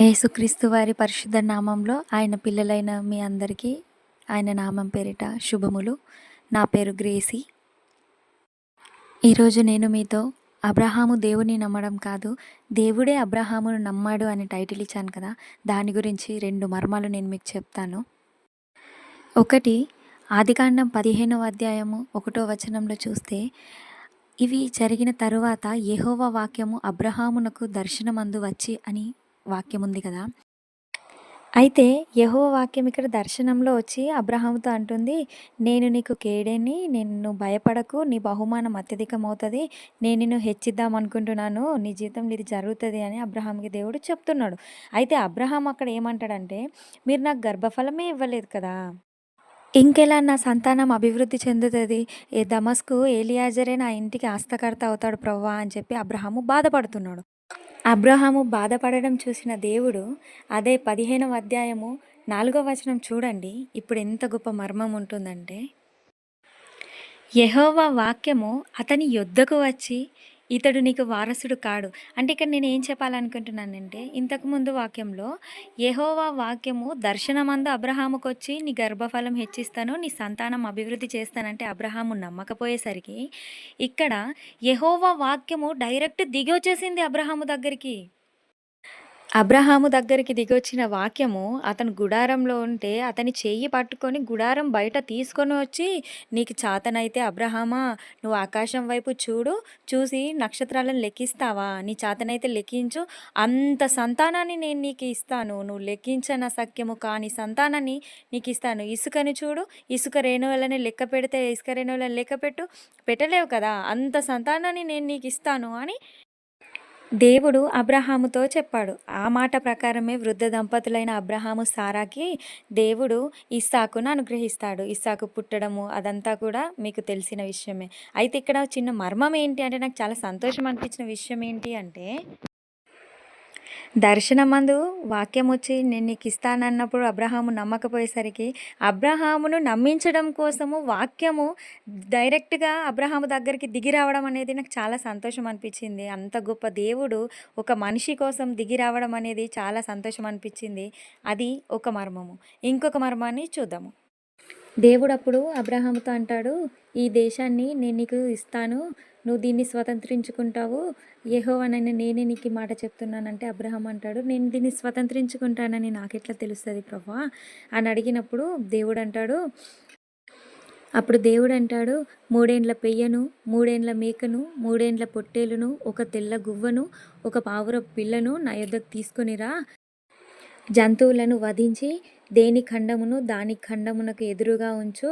యేసుక్రీస్తు వారి పరిశుద్ధ నామంలో ఆయన పిల్లలైన మీ అందరికీ ఆయన నామం పేరిట శుభములు. నా పేరు గ్రేసి. ఈరోజు నేను మీతో అబ్రహాము దేవుని నమ్మడం కాదు దేవుడే అబ్రహామును నమ్మాడు అని టైటిల్ ఇచ్చాను కదా దాని గురించి రెండు మర్మాలు నేను మీకు చెప్తాను. ఒకటి ఆదికాండం పదిహేనవ అధ్యాయము ఒకటో వచనంలో చూస్తే ఇవి జరిగిన తరువాత యహోవ వాక్యము అబ్రహామునకు దర్శనమందు వచ్చి అని వాక్యం ఉంది కదా. అయితే యహో వాక్యం ఇక్కడ దర్శనంలో వచ్చి అబ్రహాముతో అంటుంది నేను నీకు కేడేని నేను భయపడకు నీ బహుమానం అత్యధికమవుతుంది నేను నిన్ను హెచ్చిద్దాం అనుకుంటున్నాను నీ జీవితంలో ఇది జరుగుతుంది అని అబ్రహాంకి దేవుడు చెప్తున్నాడు. అయితే అబ్రహాం అక్కడ ఏమంటాడంటే మీరు నాకు గర్భఫలమే ఇవ్వలేదు కదా. ఇంకెలా నా సంతానం అభివృద్ధి చెందుతుంది? ఏ దమస్కు ఏలియాజరే నా ఇంటికి ఆస్తకర్త అవుతాడు ప్రవ్వా అని చెప్పి అబ్రహాము బాధపడుతున్నాడు. అబ్రహాము బాధపడడం చూసిన దేవుడు అదే పదిహేనవ అధ్యాయము నాలుగో వచనం చూడండి. ఇప్పుడు ఎంత గొప్ప మర్మం ఉంటుందంటే యహోవా వాక్యము అతని యొద్దకు వచ్చి ఇతడు నీకు వారసుడు కాడు. అంటే ఇక్కడ నేను ఏం చెప్పాలనుకుంటున్నానంటే ఇంతకుముందు వాక్యంలో యహోవా వాక్యము దర్శనమందు అబ్రహాముకు వచ్చి నీ గర్భఫలం హెచ్చిస్తాను నీ సంతానం అభివృద్ధి చేస్తానంటే అబ్రహాము నమ్మకపోయేసరికి ఇక్కడ యహోవా వాక్యము డైరెక్ట్ దిగి వచ్చేసింది అబ్రహాము దగ్గరికి. అబ్రహాము దగ్గరికి దిగొచ్చిన వాక్యము అతను గుడారంలో ఉంటే అతని చెయ్యి పట్టుకొని గుడారం బయట తీసుకొని వచ్చి నీకు చాతనైతే అబ్రహామా నువ్వు ఆకాశం వైపు చూడు చూసి నక్షత్రాలను లెక్కిస్తావా? నీ చాతనైతే లెక్కించు. అంత సంతానాన్ని నేను నీకు ఇస్తాను. నువ్వు లెక్కించిన సఖ్యము కాని సంతానాన్ని నీకు ఇస్తాను. ఇసుకని చూడు. ఇసుక రేణువులని లెక్క పెడితే ఇసుక రేణువులను లెక్క పెట్టు. పెట్టలేవు కదా. అంత సంతానాన్ని నేను నీకు ఇస్తాను అని దేవుడు అబ్రహాముతో చెప్పాడు. ఆ మాట ప్రకారమే వృద్ధ దంపతులైన అబ్రహాము సారాకి దేవుడు ఇస్సాకును అనుగ్రహిస్తాడు. ఇస్సాకు పుట్టడము అదంతా కూడా మీకు తెలిసిన విషయమే. అయితే ఇక్కడ చిన్న మర్మం ఏంటి అంటే నాకు చాలా సంతోషం అనిపించిన విషయం ఏంటి అంటే దర్శనమందు వాక్యం వచ్చి నేను నీకు ఇస్తానన్నప్పుడు అబ్రహాము నమ్మకపోయేసరికి అబ్రహామును నమ్మించడం కోసము వాక్యము డైరెక్ట్గా అబ్రహాము దగ్గరికి దిగి రావడం అనేది నాకు చాలా సంతోషం అనిపించింది అంత గొప్ప దేవుడు ఒక మనిషి కోసం దిగి రావడం అనేది చాలా సంతోషం అనిపించింది అది ఒక మర్మము. ఇంకొక మర్మాన్ని చూద్దాము. దేవుడు అప్పుడు అబ్రహాముతో అంటాడు ఈ దేశాన్ని నేను నీకు ఇస్తాను. నువ్వు దీన్ని స్వతంత్రించుకుంటావు. యెహోవానైనా నేనే నీకు మాట చెప్తున్నానంటే అబ్రహం అంటాడు. నేను దీన్ని స్వతంత్రించుకుంటానని నాకెట్లా తెలుస్తుంది ప్రభా? అని అడిగినప్పుడు దేవుడు అంటాడు అప్పుడు దేవుడు అంటాడు మూడేండ్ల పెయ్యను మూడేండ్ల మేకను మూడేండ్ల పొట్టేలును ఒక తెల్ల గువ్వను ఒక పావుర పిల్లను నా యొద్దకు తీసుకొనిరా జంతువులను వధించి దేని ఖండమును దాని ఖండమునకు ఎదురుగా ఉంచు.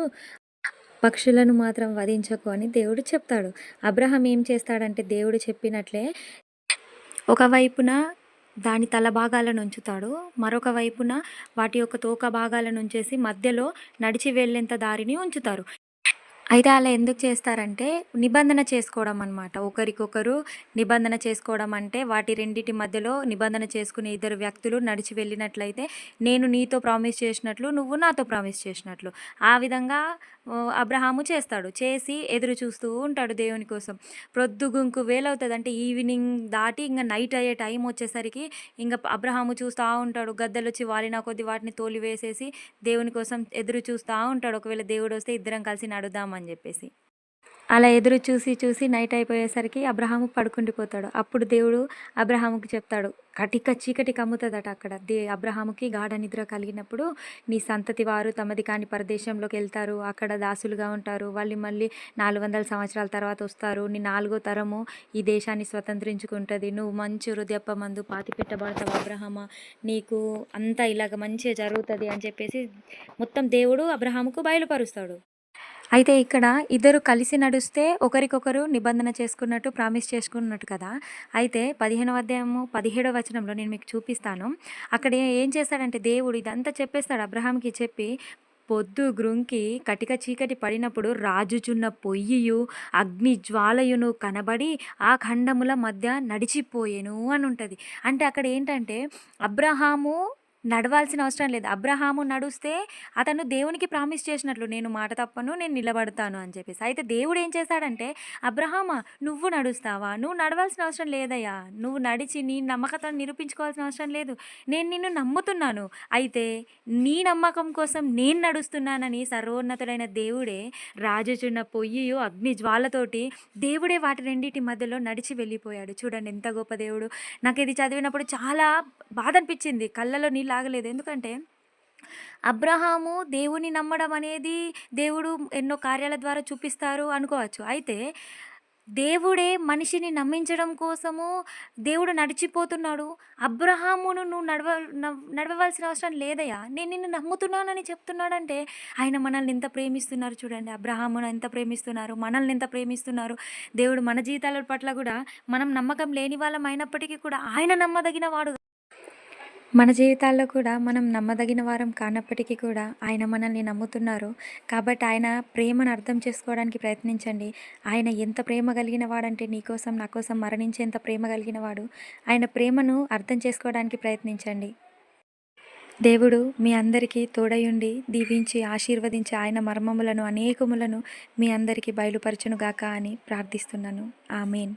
పక్షులను మాత్రం వధించకు అని దేవుడు చెప్తాడు. అబ్రహం ఏం చేస్తాడంటే దేవుడు చెప్పినట్లే ఒకవైపున దాని తల భాగాలను ఉంచుతాడు. మరొక వైపున వాటి యొక్క తోక భాగాలను ఉంచేసి మధ్యలో నడిచి వెళ్ళేంత దారిని ఉంచుతారు. అయితే అలా ఎందుకు చేస్తారంటే నిబంధన చేసుకోవడం అనమాట ఒకరికొకరు నిబంధన చేసుకోవడం అంటే వాటి రెండిటి మధ్యలో నిబంధన చేసుకునే ఇద్దరు వ్యక్తులు నడిచి వెళ్ళినట్లయితే నేను నీతో ప్రామిస్ చేసినట్లు నువ్వు నాతో ప్రామిస్ చేసినట్లు. ఆ విధంగా అబ్రహాము చేస్తాడు. చేసి ఎదురు చూస్తూ ఉంటాడు దేవుని కోసం. ప్రొద్దుగుంకు వేలవుతుంది అంటే ఈవినింగ్ దాటి ఇంకా నైట్ అయ్యే టైం వచ్చేసరికి ఇంకా అబ్రహాము చూస్తూ ఉంటాడు. గద్దెలు వచ్చి వాలిన కొద్ది వాటిని తోలివేసేసి దేవుని కోసం ఎదురు చూస్తూ ఉంటాడు. ఒకవేళ దేవుడు వస్తే ఇద్దరం కలిసి నడుద్దామని చెప్పేసి. అలా ఎదురు చూసి చూసి నైట్ అయిపోయేసరికి అబ్రహాము పడుకుండిపోతాడు అప్పుడు దేవుడు అబ్రహాముకి చెప్తాడు కటిక చీకటి కమ్ముతుందట అక్కడ. దే అబ్రహాముకి గాఢ నిద్ర కలిగినప్పుడు నీ సంతతి వారు తమది కాని పరదేశంలోకి వెళ్తారు. అక్కడ దాసులుగా ఉంటారు. వాళ్ళు మళ్ళీ నాలుగు వందల సంవత్సరాల తర్వాత వస్తారు. నీ నాలుగో తరము ఈ దేశాన్ని స్వతంత్రించుకుంటుంది. నువ్వు మంచి హృదయప్ప మందు పాతి పెట్టబడతావు అబ్రహమ. నీకు అంతా ఇలాగ మంచిగా జరుగుతుంది అని చెప్పేసి మొత్తం దేవుడు అబ్రహాముకు బయలుపరుస్తాడు. అయితే ఇక్కడ ఇద్దరు కలిసి నడుస్తే ఒకరికొకరు నిబంధన చేసుకున్నట్టు ప్రామిస్ చేసుకున్నట్టు కదా. అయితే పదిహేనవ అధ్యాయము పదిహేడవ వచనంలో నేను మీకు చూపిస్తాను. అక్కడ ఏం చేస్తాడంటే దేవుడు ఇదంతా చెప్పేస్తాడు అబ్రహాంకి చెప్పి పొద్దు గ్రుంకి కటిక చీకటి పడినప్పుడు రాజుచున్న పొయ్యియు అగ్ని జ్వాలయును కనబడి ఆ ఖండముల మధ్య నడిచిపోయెను అని ఉంటుంది. అంటే అక్కడ ఏంటంటే అబ్రహాము నడవాల్సిన అవసరం లేదు. అబ్రహాము నడుస్తే అతను దేవునికి ప్రామిస్ చేసినట్లు నేను మాట తప్పను నేను నిలబడతాను అని చెప్పేసి. అయితే దేవుడు ఏం చేశాడంటే అబ్రహామా నువ్వు నడుస్తావా? నువ్వు నడవాల్సిన అవసరం లేదయ్యా. నువ్వు నడిచి నీ నమ్మకతను నిరూపించుకోవాల్సిన అవసరం లేదు. నేను నిన్ను నమ్ముతున్నాను. అయితే నీ నమ్మకం కోసం నేను నడుస్తున్నానని సర్వోన్నతుడైన దేవుడే రాజచున్న పొయ్యి అగ్ని జ్వాలతోటి దేవుడే వాటి రెండింటి మధ్యలో నడిచి వెళ్ళిపోయాడు. చూడండి ఎంత గొప్ప దేవుడు. నాకు ఇది చదివినప్పుడు చాలా బాధ అనిపించింది కళ్ళలో నీళ్ళు ఆగలేదు. ఎందుకంటే అబ్రహాము దేవుని నమ్మడం అనేది దేవుడు ఎన్నో కార్యాల ద్వారా చూపిస్తారు అనుకోవచ్చు. అయితే దేవుడే మనిషిని నమ్మించడం కోసము దేవుడు నడిచిపోతున్నాడు. అబ్రహామును నువ్వు నడవ నడవవలసిన అవసరం లేదయా నేను నిన్ను నమ్ముతున్నానని చెప్తున్నాడంటే ఆయన మనల్ని ఎంత ప్రేమిస్తున్నారు చూడండి. అబ్రహామును ఎంత ప్రేమిస్తున్నారు మనల్ని ఎంత ప్రేమిస్తున్నారు. దేవుడు మన జీవితాల పట్ల కూడా మనం నమ్మకం లేని వాళ్ళం అయినప్పటికీ కూడా ఆయన నమ్మదగిన వాడు మన జీవితాల్లో కూడా మనం నమ్మదగిన వారం కానప్పటికీ కూడా ఆయన మనల్ని నమ్ముతున్నారు. కాబట్టి ఆయన ప్రేమను అర్థం చేసుకోవడానికి ప్రయత్నించండి. ఆయన ఎంత ప్రేమ కలిగిన వాడంటే నీకోసం నా కోసం మరణించేంత ప్రేమ కలిగిన వాడు. ఆయన ప్రేమను అర్థం చేసుకోవడానికి ప్రయత్నించండి. దేవుడు మీ అందరికీ తోడయుండి దీవించి ఆశీర్వదించి ఆయన మర్మములను అనేకములను మీ అందరికీ బయలుపరచునుగాక అని ప్రార్థిస్తున్నాను. ఆమెన్.